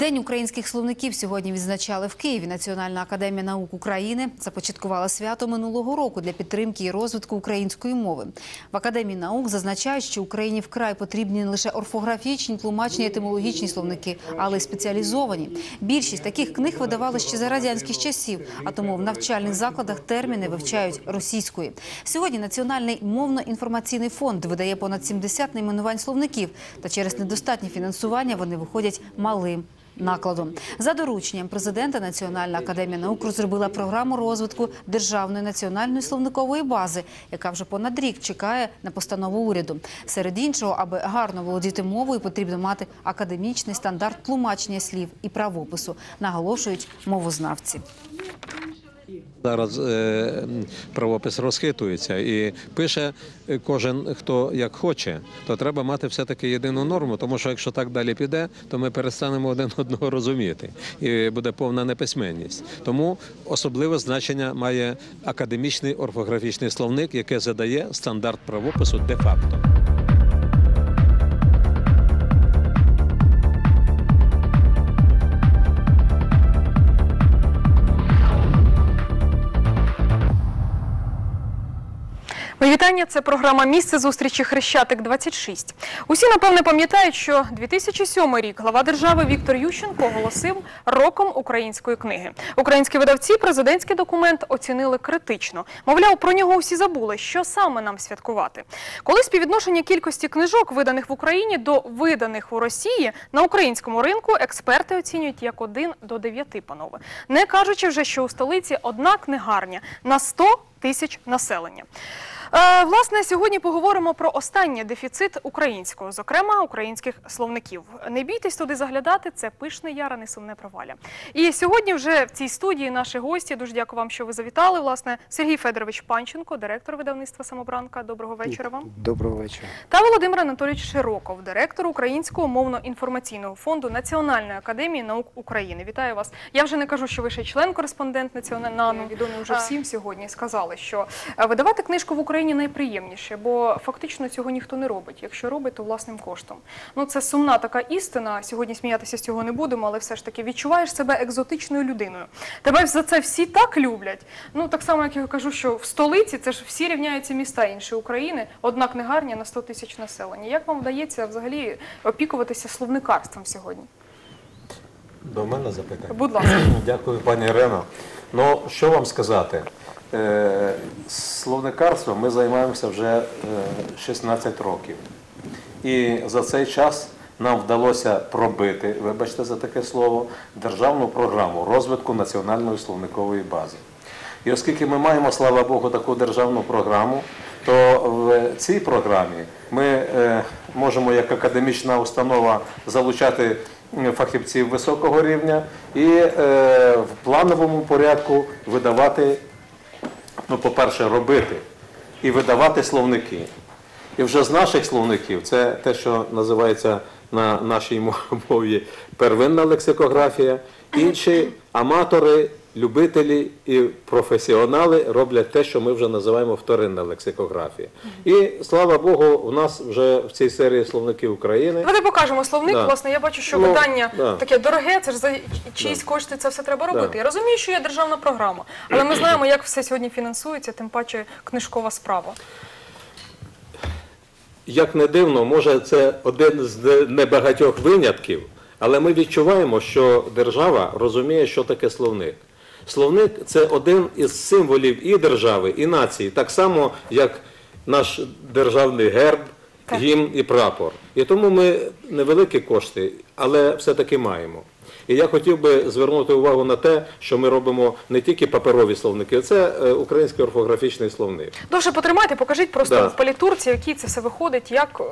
День українських словників сьогодні відзначали в Києві. Національна академія наук України започаткувала свято минулого року для підтримки і розвитку української мови. В академії наук зазначають, що Україні вкрай потрібні не лише орфографічні, тлумачні, етимологічні словники, але й спеціалізовані. Більшість таких книг видавали ще за радянських часів, а тому в навчальних закладах терміни вивчають російською. Сьогодні Національний мовно-інформаційний фонд видає понад 70 найменувань словників, та через недостатнє фінансування вони виходять малим накладом. За дорученням президента Національна академія наук розробила програму розвитку державної національної словникової бази, яка вже понад рік чекає на постанову уряду. Серед іншого, аби гарно володіти мовою, потрібно мати академічний стандарт тлумачення слів і правопису, наголошують мовознавці. Зараз е, правопис розхитується і пише е, кожен, хто як хоче, то треба мати все-таки єдину норму, тому що якщо так далі піде, то ми перестанемо один одного розуміти і буде повна неписьменність. Тому особливе значення має академічний орфографічний словник, який задає стандарт правопису де-факто. Мої вітання. Це програма Місце зустрічі Хрещатик 26 Усі напевне пам'ятають, що 2007 рік глава держави Віктор Ющенко оголосив роком української книги. Українські видавці президентський документ оцінили критично. Мовляв, про нього усі забули, що саме нам святкувати. Коли співвідношення кількості книжок, виданих в Україні, до виданих у Росії на українському ринку, експерти оцінюють як 1 до 9, панове. Не кажучи вже, що у столиці одна книгарня на 100 тисяч населення. Е, власне, сьогодні поговоримо про останній дефіцит українського, зокрема українських словників. Не бійтесь туди заглядати, це пишне яра, не сумне проваля. І сьогодні вже в цій студії наші гості. Дуже дякую вам, що ви завітали. Власне, Сергій Федорович Панченко, директор видавництва Самобранка. Доброго вечора вам. Доброго вечора. Та Володимир Анатолійович Широков, директор Українського мовно-інформаційного фонду Національної академії наук України. Вітаю вас. Я вже не кажу, що ви ще член-кореспондент національного відомий вже всім сьогодні. Сказали, що е, видавати книжку в Україні найприємніше, бо фактично цього ніхто не робить. Якщо робить, то власним коштом. Ну це сумна така істина. Сьогодні сміятися з цього не будемо, але все ж таки відчуваєш себе екзотичною людиною. Тебе за це всі так люблять. Ну так само, як я кажу, що в столиці це ж всі рівняються міста іншої України, одна книгарня на 100 тисяч населення. Як вам вдається взагалі опікуватися словникарством сьогодні? До мене запитання. Будь ласка. Дякую, пані Ірено. Ну, що вам сказати? Е, Словникарством ми займаємося вже е, 16 років. І за цей час нам вдалося пробити, вибачте за таке слово, державну програму розвитку національної словникової бази. І оскільки ми маємо, слава Богу, таку державну програму, то в цій програмі ми е, можемо як академічна установа залучати фахівців високого рівня і е, в плановому порядку видавати, ну, по-перше, робити і видавати словники. І вже з наших словників, це те, що називається на нашій мові первинна лексикографія, інші аматори, любителі і професіонали роблять те, що ми вже називаємо вторинна лексикографія. І слава Богу, у нас вже в цій серії словників України. Давайте покажемо словник. Да. Власне, я бачу, що Ну, видання да. таке дороге, це ж за чиїсь кошти це все треба робити. Да. Я розумію, що є державна програма, але ми знаємо, як все сьогодні фінансується, тим паче книжкова справа. Як не дивно, може це один з небагатьох винятків, але ми відчуваємо, що держава розуміє, що таке словник. Словник це один із символів і держави, і нації, так само, як наш державний герб, гімн і прапор. І тому ми невеликі кошти, але все-таки маємо. І я хотів би звернути увагу на те, що ми робимо не тільки паперові словники, це е, український орфографічний словник. Довше потримайте, покажіть просто Да. в палітурці, які це все виходить, як. е,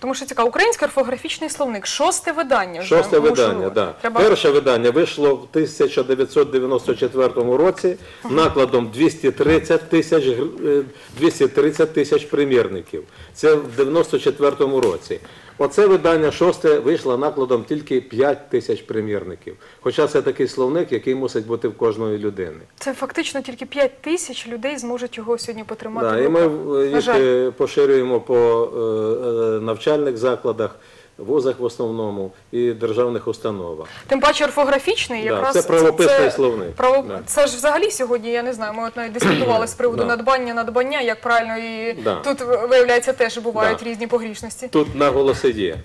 Тому що цікаво, український орфографічний словник, шосте видання. вже, Шосте видання, да. Треба... Перше видання вийшло в 1994 році накладом 230 тисяч гр- е, 230 тисяч примірників. Це в 94 році. Оце видання шосте вийшло накладом тільки 5 тисяч примірників. Хоча це такий словник, який мусить бути в кожної людини. Це фактично тільки 5 тисяч людей зможуть його сьогодні потримати. Да, і ми їх е, поширюємо по е, е, навчальних закладах. Вузах в основному і державних установах. Тим паче орфографічний, Да, якраз це правописний словник. право- Да. Це ж взагалі сьогодні, я не знаю, ми от навіть дискутували з приводу Да. надбання, надбання, як правильно, і Да. тут виявляється теж бувають Да. різні погрішності. Тут наголоси є.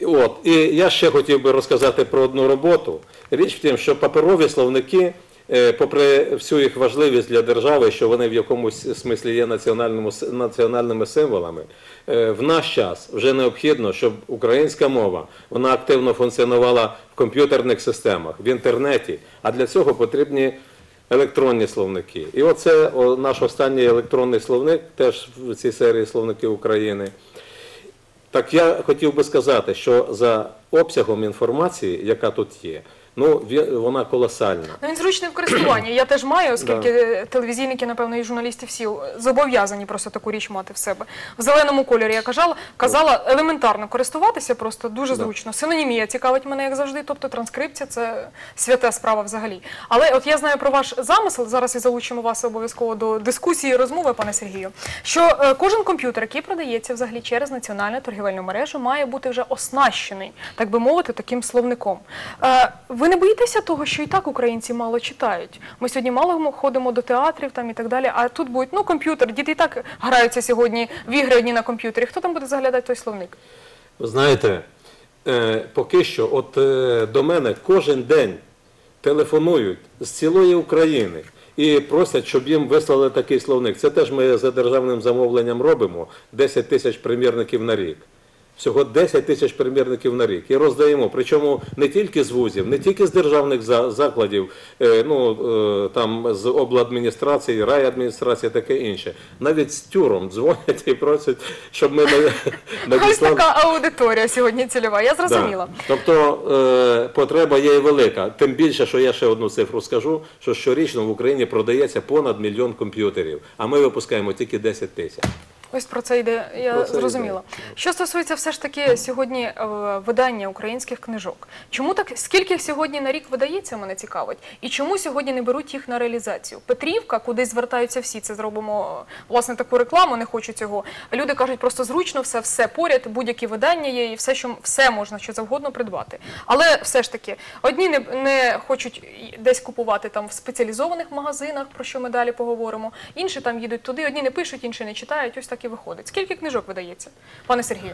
От. І я ще хотів би розказати про одну роботу. Річ в тім, що паперові словники, попри всю їх важливість для держави, що вони в якомусь смислі є національними символами, е, в наш час вже необхідно, щоб українська мова вона активно функціонувала в комп'ютерних системах, в інтернеті, а для цього потрібні електронні словники. І оце наш останній електронний словник, теж в цій серії словники України. Так я хотів би сказати, що за обсягом інформації, яка тут є, ну вона колосальна. Ну, він зручний в користуванні. Я теж маю, оскільки телевізійники, напевно, і журналісти всі зобов'язані просто таку річ мати в себе. В зеленому кольорі я казала, казала елементарно користуватися, просто дуже зручно. Синонімія цікавить мене, як завжди, тобто транскрипція це свята справа взагалі. Але от я знаю про ваш замисел, зараз і залучимо вас обов'язково до дискусії, розмови, пане Сергію, що е, кожен комп'ютер, який продається взагалі через національну торгівельну мережу, має бути вже оснащений, так би мовити, таким словником. Е, ви не боїтеся того, що і так українці мало читають? Ми сьогодні мало ходимо до театрів там і так далі. А тут будуть ну комп'ютер. Діти і так граються сьогодні в ігри одні на комп'ютері. Хто там буде заглядати той словник? Ви знаєте, е, поки що, от е, до мене кожен день телефонують з цілої України і просять, щоб їм вислали такий словник. Це теж ми за державним замовленням робимо 10 тисяч примірників на рік. Всього 10 тисяч примірників на рік і роздаємо. Причому не тільки з вузів, не тільки з державних за- закладів, е, ну е, там з обладміністрації, райадміністрації, таке інше. Навіть з тюром дзвонять і просять, щоб ми на- Ось така аудиторія сьогодні цільова. Я зрозуміла. Да. Тобто е, потреба є і велика. Тим більше, що я ще одну цифру скажу, що щорічно в Україні продається понад мільйон комп'ютерів, а ми випускаємо тільки 10 тисяч. Ось про це йде, я Про це зрозуміла. Що стосується все ж таки сьогодні е, видання українських книжок, чому так скільки сьогодні на рік видається, мене цікавить, і чому сьогодні не беруть їх на реалізацію? Петрівка, куди звертаються всі, це зробимо е, власне таку рекламу, не хочу цього. Люди кажуть, просто зручно, все, все поряд, будь-які видання є, і все, що все можна що завгодно придбати. Але все ж таки, одні не, не хочуть десь купувати там в спеціалізованих магазинах, про що ми далі поговоримо. Інші там їдуть туди, одні не пишуть, інші не читають. Ось так і виходить. Скільки книжок видається, пане Сергію?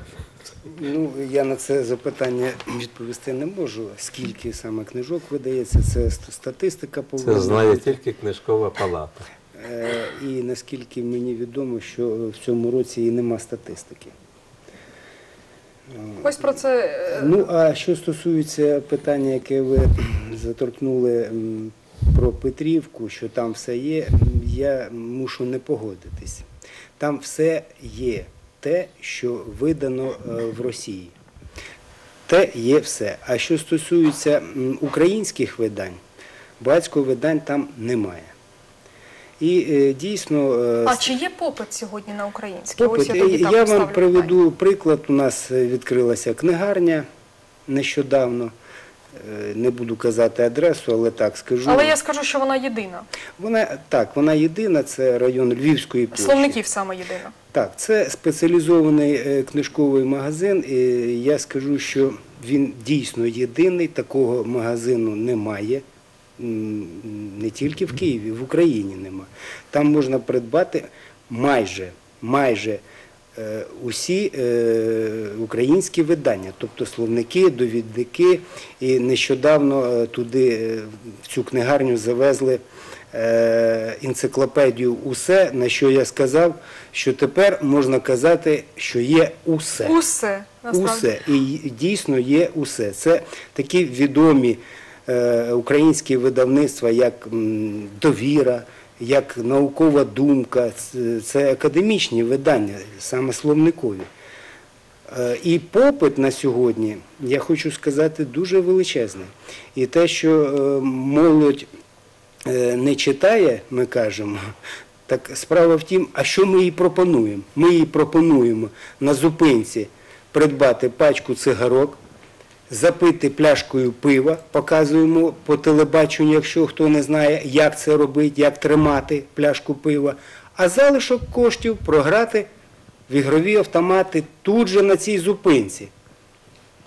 Ну, я на це запитання відповісти не можу. Скільки саме книжок видається, це ст- статистика повинна. бути. тільки книжкова палата. Е, І наскільки мені відомо, що в цьому році і нема статистики. Ось про це е, Ну, а що стосується питання, яке ви заторкнули про Петрівку, що там все є, я мушу не погодитись. Там все є те, що видано е, в Росії. Те є все. А що стосується українських видань, багатського видань там немає. І е, дійсно. е, А чи є попит сьогодні на українське? Ось я тоді Я вам приведу питання. приклад. У нас відкрилася книгарня нещодавно. Е, Не буду казати адресу, але так скажу. Але я скажу, що вона єдина. Вона так, вона єдина, це район Львівської площі. Словників саме єдина. Так, це спеціалізований е, книжковий магазин. І я скажу, що він дійсно єдиний. Такого магазину немає. Не тільки в Києві, в Україні нема. Там можна придбати майже, майже усі е, українські видання, тобто словники, довідники. І нещодавно е, туди е, в цю книгарню завезли е, енциклопедію Усе, на що я сказав, що тепер можна казати, що є усе. Усе насправді. Усе. І дійсно є усе. Це такі відомі е, українські видавництва, як довіра, як наукова думка, це, академічні видання, саме словникові. Е, І попит на сьогодні, я хочу сказати, дуже величезний. І те, що е, молодь е, не читає, ми кажемо, так справа в тім, а що ми їй пропонуємо? Ми їй пропонуємо на зупинці придбати пачку цигарок, запити пляшкою пива, показуємо по телебаченню, якщо хто не знає, як це робити, як тримати пляшку пива, а залишок коштів програти в ігрові автомати тут же на цій зупинці.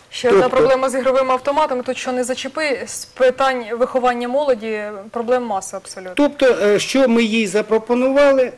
Ще одна Тобто- проблема з ігровими автоматами. Тут що не зачепи з питань виховання молоді, проблем маса абсолютно. Тобто, е, що ми їй запропонували,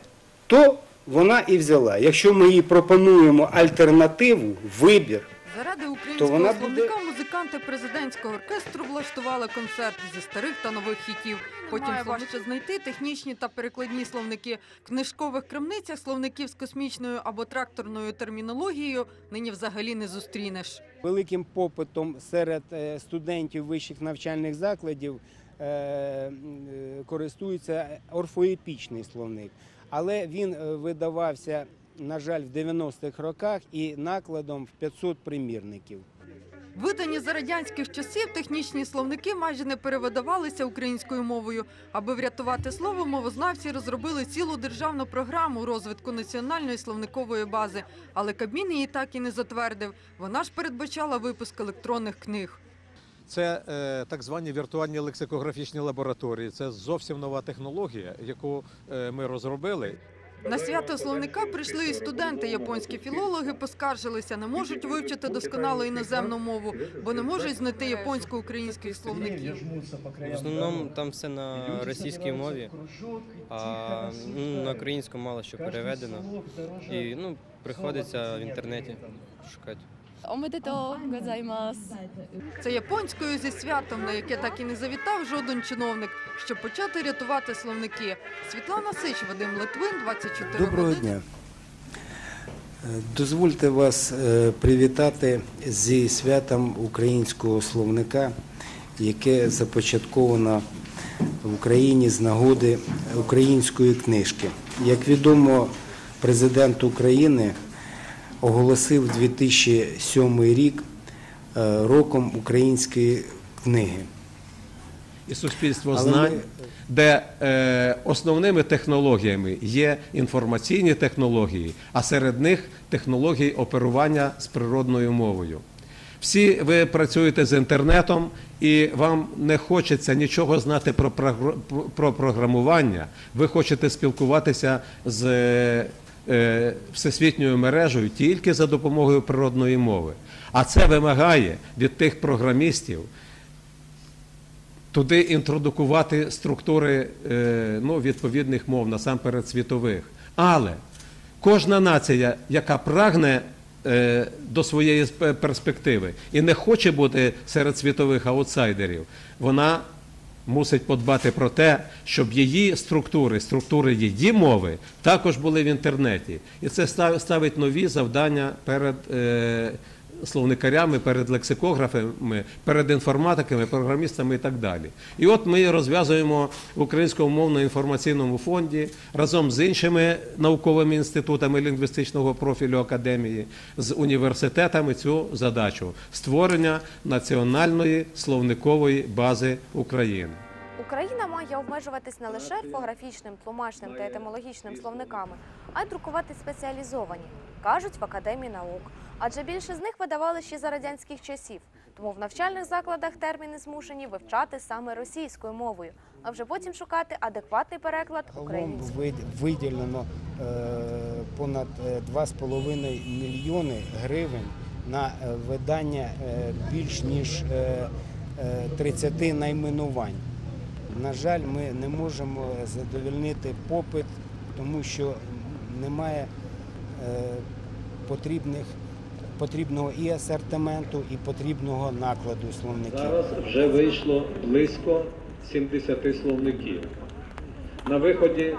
то вона і взяла. Якщо ми їй пропонуємо альтернативу, вибір, Заради То українського буде- словника музиканти президентського оркестру влаштували концерт зі старих та нових хітів. Потім словниче знайти технічні та перекладні словники в книжкових крамницях словників з космічною або тракторною термінологією нині взагалі не зустрінеш. великим попитом серед е, студентів вищих навчальних закладів е, е, користується орфоепічний словник. Але він видавався, на жаль, в 90-х роках і накладом в 500 примірників. Видані за радянських часів технічні словники майже не перевидавалися українською мовою. Аби врятувати слово, мовознавці розробили цілу державну програму розвитку національної словникової бази. Але Кабмін її так і не затвердив. Вона ж передбачала випуск електронних книг. Це е, так звані віртуальні лексикографічні лабораторії. Це зовсім нова технологія, яку е, ми розробили. На свято словника прийшли і студенти. Японські філологи поскаржилися, не можуть вивчити досконало іноземну мову, бо не можуть знайти японсько-українських словників. В основному там все на російській мові, а ну, на українську мало що переведено. І ну, приходиться в інтернеті шукати. Омедето гозаймас. Це японською зі святом, на яке так і не завітав жоден чиновник, щоб почати рятувати словники. Світлана Сич, Вадим Литвин, 24 Доброго години. дня. Дозвольте вас е, привітати зі святом українського словника, яке започатковано в Україні з нагоди української книжки. Як відомо, президент України оголосив 2007 рік е, роком української книги. І суспільство знань, ми- де е, основними технологіями є інформаційні технології, а серед них технології оперування з природною мовою. Всі ви працюєте з інтернетом, і вам не хочеться нічого знати про, прогр- про програмування. Ви хочете спілкуватися з е, всесвітньою мережею тільки за допомогою природної мови. А це вимагає від тих програмістів туди інтродукувати структури е, ну, відповідних мов, насамперед світових. Але кожна нація, яка прагне е, до своєї перспективи і не хоче бути серед світових аутсайдерів, вона мусить подбати про те, щоб її структури, структури її мови також були в інтернеті. І це став- ставить нові завдання перед е, словникарями, перед лексикографами, перед інформатиками, програмістами і так далі. І от ми розв'язуємо в Українському мовно-інформаційному фонді разом з іншими науковими інститутами лінгвістичного профілю академії, з університетами цю задачу створення національної словникової бази України. Україна має обмежуватись не лише орфографічним, тлумачним та етимологічним словниками, а й друкувати спеціалізовані, кажуть в Академії наук. Адже більше з них видавали ще за радянських часів. Тому в навчальних закладах терміни змушені вивчати саме російською мовою, а вже потім шукати адекватний переклад українською. виділено е, понад е, 2,5 мільйони гривень на е, видання е, більш ніж е, е, 30 найменувань. На жаль, ми не можемо задовольнити попит, тому що немає е, потрібних, потрібного і асортименту, і потрібного накладу словників. Зараз вже вийшло близько 70 словників. На виході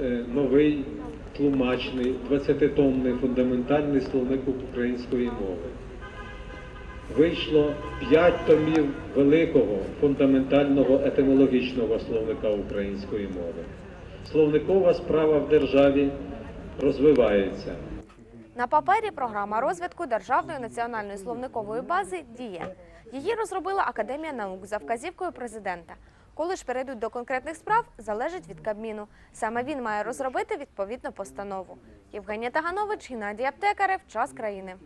е, новий тлумачний 20-томний фундаментальний словник української мови. Вийшло 5 томів великого фундаментального етимологічного словника української мови. Словникова справа в державі розвивається. На папері програма розвитку державної національної словникової бази діє. Її розробила Академія наук за вказівкою президента. Коли ж перейдуть до конкретних справ, залежить від Кабміну. Саме він має розробити відповідну постанову. Євгенія Таганович, Геннадій Аптекарев, час країни.